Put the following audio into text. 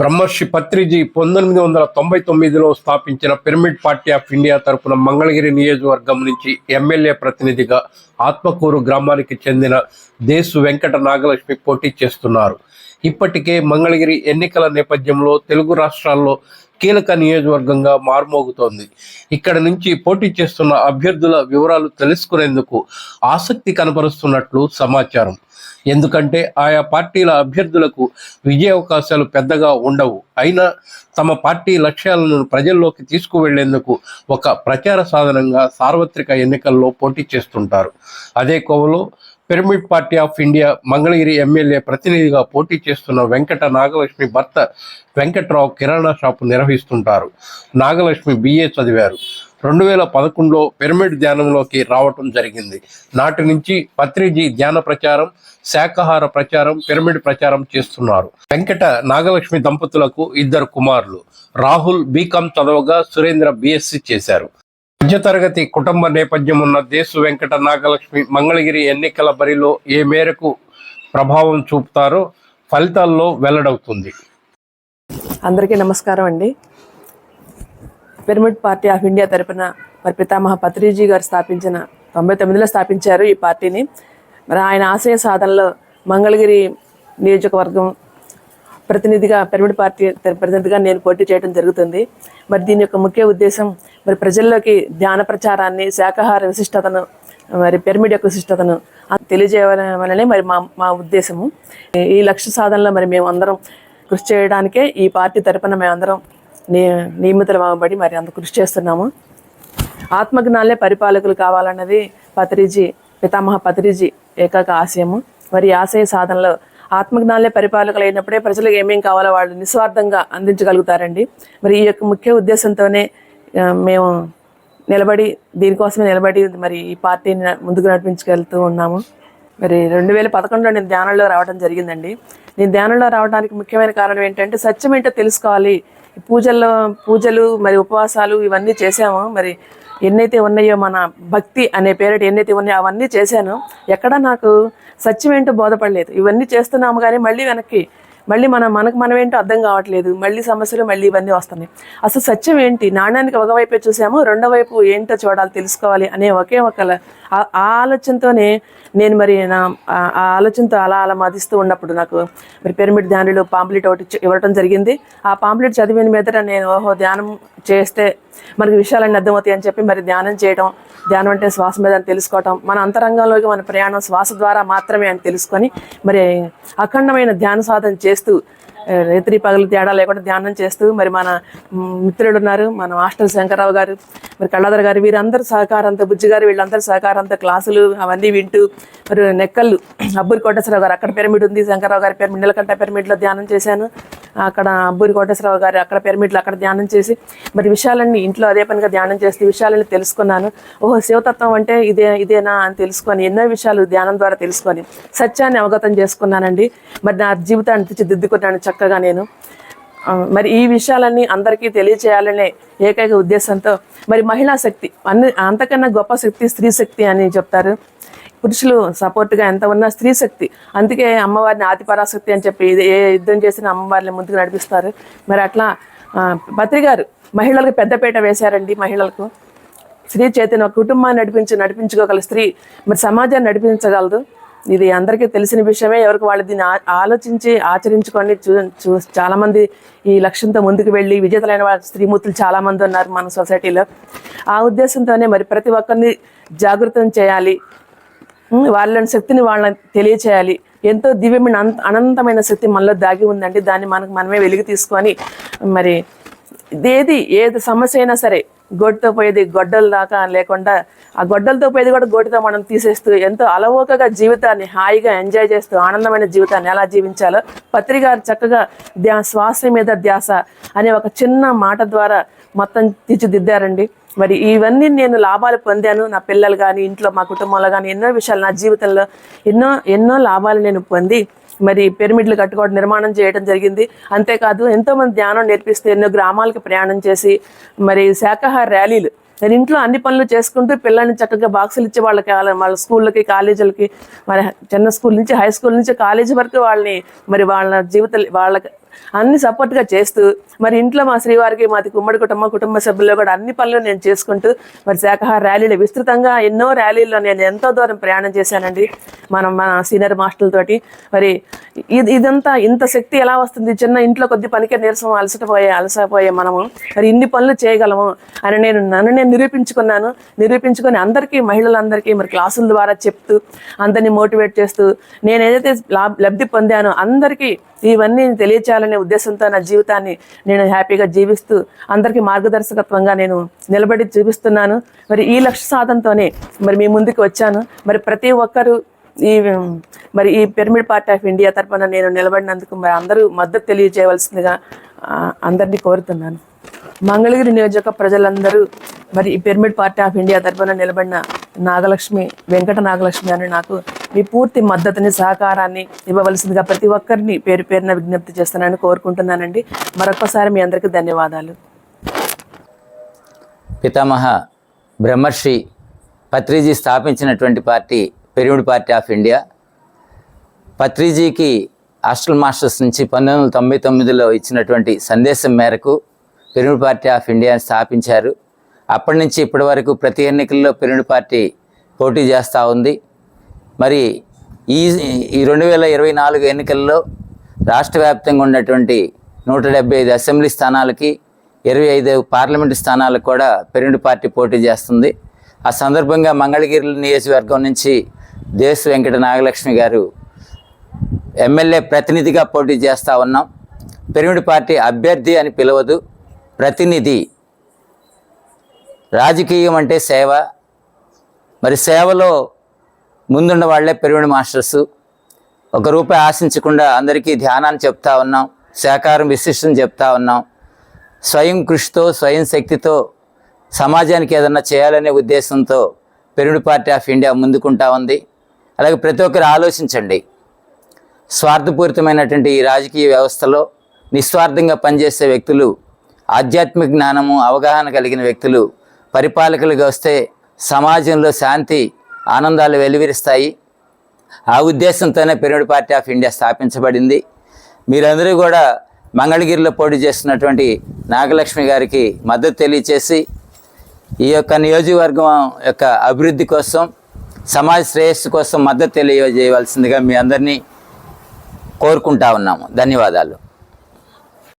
బ్రహ్మర్షి పత్రిజీ పంతొమ్మిది వందల తొంభై తొమ్మిదిలో స్థాపించిన పిరమిడ్ పార్టీ ఆఫ్ ఇండియా తరపున మంగళగిరి నియోజకవర్గం నుంచి ఎమ్మెల్యే ప్రతినిధిగా ఆత్మకూరు గ్రామానికి చెందిన దేశు వెంకట నాగలక్ష్మి పోటీ చేస్తున్నారు. ఇప్పటికే మంగళగిరి ఎన్నికల నేపథ్యంలో తెలుగు రాష్ట్రాల్లో కీలక నియోజకవర్గంగా మార్మోగుతోంది. ఇక్కడ నుంచి పోటీ చేస్తున్న అభ్యర్థుల వివరాలు తెలుసుకునేందుకు ఆసక్తి కనపరుస్తున్నట్లు సమాచారం. ఎందుకంటే ఆయా పార్టీల అభ్యర్థులకు విజయావకాశాలు పెద్దగా ఉండవు. అయినా తమ పార్టీ లక్ష్యాలను ప్రజల్లోకి తీసుకువెళ్ళేందుకు ఒక ప్రచార సాధనంగా సార్వత్రిక ఎన్నికల్లో పోటీ చేస్తుంటారు. అదే కోవలో pyramid party of India Mangalagiri MLA ప్రతినిధిగా పోటీ చేస్తున్న వెంకట నాగలక్ష్మి భర్త వెంకట్రావు కిరాణా షాపు నిర్వహిస్తుంటారు. నాగలక్ష్మి బిఏ చదివారు. రెండు వేల పదకొండులో పిరమిడ్ ధ్యానంలోకి రావటం జరిగింది. నాటి నుంచి పత్రిజీ ధ్యాన ప్రచారం శాకాహార ప్రచారం పిరమిడ్ ప్రచారం చేస్తున్నారు. వెంకట నాగలక్ష్మి దంపతులకు ఇద్దరు కుమారులు. రాహుల్ బీకాం చదవగా సురేంద్ర బిఎస్సి చేశారు. మధ్యతరగతి కుటుంబ నేపథ్యం ఉన్న దేశు వెంకట నాగలక్ష్మి మంగళగిరి ఎన్నికల బరిలో ఏ మేరకు ప్రభావం చూపుతారో ఫలితాల్లో వెల్లడవుతుంది. అందరికీ నమస్కారం అండి. పిరమిడ్ పార్టీ ఆఫ్ ఇండియా తరపున మరి పితామహ పత్రిజీ గారు స్థాపించిన తొంభై తొమ్మిదిలో స్థాపించారు ఈ పార్టీని. మరి ఆయన ఆశయ సాధనలో మంగళగిరి నియోజకవర్గం ప్రతినిధిగా పిరమిడ్ పార్టీ ప్రతినిధిగా నేను పోటీ చేయడం జరుగుతుంది. మరి దీని యొక్క ముఖ్య ఉద్దేశం మరి ప్రజల్లోకి ధ్యాన ప్రచారాన్ని శాకాహార విశిష్టతను మరి పిరమిడ్ యొక్క విశిష్టతను తెలియజేయాలనే మరి మా మా ఉద్దేశము. ఈ లక్ష్య సాధనలో మరి మేము అందరం కృషి చేయడానికే ఈ పార్టీ తరపున మేమందరం నీ నియమితులు మరి అంత కృషి చేస్తున్నాము. ఆత్మజ్ఞానులే పరిపాలకులు కావాలన్నది పత్రిజీ పితామహ పత్రిజీ ఏకాక ఆశయము. మరి ఆశయ సాధనలో ఆత్మజ్ఞానులే పరిపాలకులు అయినప్పుడే ప్రజలకు ఏమేం కావాలో వాళ్ళు నిస్వార్థంగా అందించగలుగుతారండి. మరి ఈ యొక్క ముఖ్య ఉద్దేశంతోనే మేము నిలబడి దీనికోసమే నిలబడి మరి ఈ పార్టీని ముందుకు నడిపించగలుగుతూ ఉన్నాము. మరి రెండు వేల పదకొండులో నేను ధ్యానంలో రావడం జరిగిందండి. నేను ధ్యానంలో రావడానికి ముఖ్యమైన కారణం ఏంటంటే సత్యం ఏంటో తెలుసుకోవాలి. పూజల్లో పూజలు మరి ఉపవాసాలు ఇవన్నీ చేసాము మరి ఎన్నైతే ఉన్నాయో మన భక్తి అనే పేరిట ఎన్నైతే ఉన్నాయో అవన్నీ చేశాను. ఎక్కడా నాకు సత్యం ఏంటో బోధపడలేదు. ఇవన్నీ చేస్తున్నాము కానీ మళ్ళీ వెనక్కి మళ్ళీ మన మనకు మనం ఏంటో అర్థం కావట్లేదు. మళ్ళీ సమస్యలు మళ్ళీ ఇవన్నీ వస్తున్నాయి. అసలు సత్యం ఏంటి? నాణ్యానికి ఒకవైపే చూసాము రెండో వైపు ఏంటో చూడాలి తెలుసుకోవాలి అనే ఒకే ఒక ఆ- ఆ ఆలోచనతోనే నేను మరి నా ఆ ఆలోచనతో అలా అలా మదిస్తూ ఉన్నప్పుడు నాకు మరి పిరమిడ్ ధ్యానులు పాంప్లెట్ ఒకటి ఇవ్వటం ఇవ్వడం జరిగింది. ఆ పాంప్లెట్ చదివిన మీద నేను ఓహో ధ్యానం చేస్తే మనకి విషయాలన్నీ అర్థమవుతాయి అని చెప్పి మరి ధ్యానం చేయడం ధ్యానం అంటే శ్వాస మీద అని తెలుసుకోవటం మన అంతరంగంలోకి మన ప్రయాణం శ్వాస ద్వారా మాత్రమే అని తెలుసుకొని మరి అఖండమైన ధ్యాన సాధన చేస్తూ రేత్రి పగలు తేడా లేకుండా ధ్యానం చేస్తూ మరి మన మిత్రులు ఉన్నారు. మన మాస్టర్ శంకరరావు గారు మరి కళ్ళాధర్ గారు వీరందరూ సహకారంతో బుజ్జి గారు వీళ్ళందరూ సహకారంతో క్లాసులు అవన్నీ వింటూ మరి నెక్కళ్ళు అబ్బూరి కోటేశ్వరరావు గారు అక్కడ పిరమిడ్ ఉంది. శంకరరావు గారి పిరమిడ్ నీలకంఠ పిరమిడ్లో ధ్యానం చేశాను. అక్కడ అబ్బూరి కోటేశ్వరరావు గారు అక్కడ పిరమిడ్లు అక్కడ ధ్యానం చేసి మరి విషయాలన్నీ ఇంట్లో అదే పనిగా ధ్యానం చేసి విషయాలన్నీ తెలుసుకున్నాను. ఓహో శివతత్వం అంటే ఇదే ఇదేనా అని తెలుసుకొని ఎన్నో విషయాలు ధ్యానం ద్వారా తెలుసుకొని సత్యాన్ని అవగతం చేసుకున్నానండి. మరి నా జీవితాన్ని తీర్చిదిద్దుకున్నాను చక్కగా నేను. మరి ఈ విషయాలన్నీ అందరికీ తెలియచేయాలనే ఏకైక ఉద్దేశంతో మరి మహిళా శక్తి అన్ని అంతకన్నా గొప్ప శక్తి స్త్రీ శక్తి అని చెప్తారు. పురుషులు సపోర్ట్గా ఎంత ఉన్నా స్త్రీ శక్తి. అందుకే అమ్మవారిని ఆదిపరాశక్తి అని చెప్పి ఏ యుద్ధం చేసిన అమ్మవారిని ముందుకు నడిపిస్తారు. మరి అట్లా ఆ, పత్రి గారు మహిళలకు పెద్దపేట వేశారండి మహిళలకు. స్త్రీ చైతన్య ఒక కుటుంబాన్ని నడిపించి నడిపించుకోగల స్త్రీ మరి సమాజాన్ని నడిపించగలదు. ఇది అందరికీ తెలిసిన విషయమే. ఎవరికి వాళ్ళు దీన్ని ఆలోచించి ఆచరించుకొని చూ చూ చాలామంది ఈ లక్ష్యంతో ముందుకు వెళ్ళి విజేతలైన వాళ్ళ స్త్రీమూర్తులు చాలామంది ఉన్నారు మన సొసైటీలో. ఆ ఉద్దేశంతోనే మరి ప్రతి ఒక్కరిని జాగృతం చేయాలి. వాళ్ళని శక్తిని వాళ్ళని తెలియచేయాలి. ఎంతో దివ్యమైన అనంతమైన శక్తి మనలో దాగి ఉందండి. దాన్ని మనకు మనమే వెలిగి తీసుకొని మరి ఏది ఏది సమస్య అయినా సరే గోటితో పోయేది గొడ్డల దాకా లేకుండా ఆ గొడ్డలతో పోయేది కూడా గోటితో మనం తీసేస్తూ ఎంతో అలవోకగా జీవితాన్ని హాయిగా ఎంజాయ్ చేస్తూ ఆనందమైన జీవితాన్ని ఎలా జీవించాలో పత్రికారు చక్కగా ధ్యా శ్వాస మీద ధ్యాస అనే ఒక చిన్న మాట ద్వారా మొత్తం తీర్చిదిద్దారండి. మరి ఇవన్నీ నేను లాభాలు పొందాను. నా పిల్లలు కానీ ఇంట్లో మా కుటుంబంలో కానీ ఎన్నో విషయాలు నా జీవితంలో ఎన్నో ఎన్నో లాభాలు నేను పొంది మరి పిరమిడ్లు కట్టుకోవడం నిర్మాణం చేయడం జరిగింది. అంతేకాదు ఎంతోమంది ధ్యానం నేర్పిస్తే ఎన్నో గ్రామాలకు ప్రయాణం చేసి మరి శాఖాహార ర్యాలీలు. నేను ఇంట్లో అన్ని పనులు చేసుకుంటూ పిల్లల్ని చక్కగా బాక్సులు ఇచ్చి వాళ్ళకి వాళ్ళ వాళ్ళ స్కూళ్ళకి కాలేజీలకి మరి చిన్న స్కూల్ నుంచి హై స్కూల్ నుంచి కాలేజీ వరకు వాళ్ళని మరి వాళ్ళ జీవిత వాళ్ళ అన్ని సపోర్ట్గా చేస్తూ మరి ఇంట్లో మా శ్రీవారికి మాది కుమ్మడి కుటుంబం కుటుంబ సభ్యుల్లో కూడా అన్ని పనులు నేను చేసుకుంటూ మరి శాఖాహార ర్యాలీలు విస్తృతంగా ఎన్నో ర్యాలీల్లో నేను ఎంతో దూరం ప్రయాణం చేశానండి. మనం మన సీనియర్ మాస్టర్లతోటి మరి ఇది ఇదంతా ఇంత శక్తి ఎలా వస్తుంది? చిన్న ఇంట్లో కొద్ది పనికే నీరసం అలసటపోయే అలసపోయే మనము మరి ఇన్ని పనులు చేయగలము అని నేను నన్ను నేను నిరూపించుకున్నాను. నిరూపించుకొని అందరికీ మహిళలందరికీ మరి క్లాసుల ద్వారా చెప్తూ అందరినీ మోటివేట్ చేస్తూ నేను ఏదైతే లాభ లబ్ధి పొందానో అందరికీ ఇవన్నీ చేయాలనే ఉద్దేశంతో నా జీవితాన్ని నేను హ్యాపీగా జీవిస్తూ అందరికీ మార్గదర్శకత్వంగా నేను నిలబడి చూపిస్తున్నాను మరి ఈ లక్ష్య సాధనతోనే మరి మీ ముందుకు వచ్చాను. మరి ప్రతి ఒక్కరూ ఈ మరి ఈ పిరమిడ్ పార్టీ ఆఫ్ ఇండియా తరపున నేను నిలబడినందుకు మరి అందరూ మద్దతు తెలియజేయవలసిందిగా అందరినీ కోరుతున్నాను. మంగళగిరి నియోజక ప్రజలందరూ మరి ఈ పిరమిడ్ పార్టీ ఆఫ్ ఇండియా తరపున నిలబడిన నాగలక్ష్మి వెంకట నాగలక్ష్మి అని నాకు మీ పూర్తి మద్దతుని సహకారాన్ని ఇవ్వవలసిందిగా ప్రతి ఒక్కరిని పేరు పేరున విజ్ఞప్తి చేస్తున్నానని కోరుకుంటున్నానండి. మరొకసారి మీ అందరికీ ధన్యవాదాలు. పితామహ బ్రహ్మర్షి పత్రిజీ స్థాపించినటువంటి party pyramid party of India. పత్రిజీకి astral masters నుంచి పంతొమ్మిది వందల తొంభై తొమ్మిదిలో ఇచ్చినటువంటి సందేశం మేరకు పిరమిడ్ పార్టీ ఆఫ్ ఇండియాని స్థాపించారు. అప్పటి నుంచి ఇప్పటి వరకు ప్రతి ఎన్నికల్లో పిరమిడ్ పార్టీ పోటీ చేస్తూ ఉంది. మరి ఈ ఈ రెండు వేల ఇరవై నాలుగు ఎన్నికల్లో రాష్ట్ర వ్యాప్తంగా ఉన్నటువంటి నూట డెబ్బై ఐదు అసెంబ్లీ స్థానాలకి ఇరవై ఐదు పార్లమెంటు స్థానాలకు కూడా పిరమిడ్ పార్టీ పోటీ చేస్తుంది. ఆ సందర్భంగా మంగళగిరి నియోజకవర్గం నుంచి దేశ వెంకట నాగలక్ష్మి గారు ఎమ్మెల్యే ప్రతినిధిగా పోటీ చేస్తూ ఉన్నాం. పిరమిడ్ పార్టీ అభ్యర్థి అని పిలవదు ప్రతినిధి. రాజకీయం అంటే సేవ. మరి సేవలో ముందున్న వాళ్ళే పిరమిడ్ మాస్టర్స్. ఒక రూపాయి ఆశించకుండా అందరికీ ధ్యానాన్ని చెప్తా ఉన్నాం సహకారం విశిష్టం చెప్తా ఉన్నాం. స్వయం కృషితో స్వయం శక్తితో సమాజానికి ఏదన్నా చేయాలనే ఉద్దేశంతో పెరుడు పార్టీ ఆఫ్ ఇండియా ముందుకుంటా ఉంది. అలాగే ప్రతి ఒక్కరు ఆలోచించండి. స్వార్థపూరితమైనటువంటి ఈ రాజకీయ వ్యవస్థలో నిస్వార్థంగా పనిచేసే వ్యక్తులు ఆధ్యాత్మిక జ్ఞానము అవగాహన కలిగిన వ్యక్తులు పరిపాలకులుగా వస్తే సమాజంలో శాంతి ఆనందాలు వెలువరిస్తాయి. ఆ ఉద్దేశంతోనే పిరమిడ్ పార్టీ ఆఫ్ ఇండియా స్థాపించబడింది. మీరందరూ కూడా మంగళగిరిలో పోటీ చేస్తున్నటువంటి నాగలక్ష్మి గారికి మద్దతు తెలియచేసి ఈ యొక్క నియోజకవర్గం యొక్క అభివృద్ధి కోసం సమాజ శ్రేయస్సు కోసం మద్దతు తెలియజేయవలసిందిగా మీ అందరినీ కోరుకుంటా ఉన్నాము. ధన్యవాదాలు.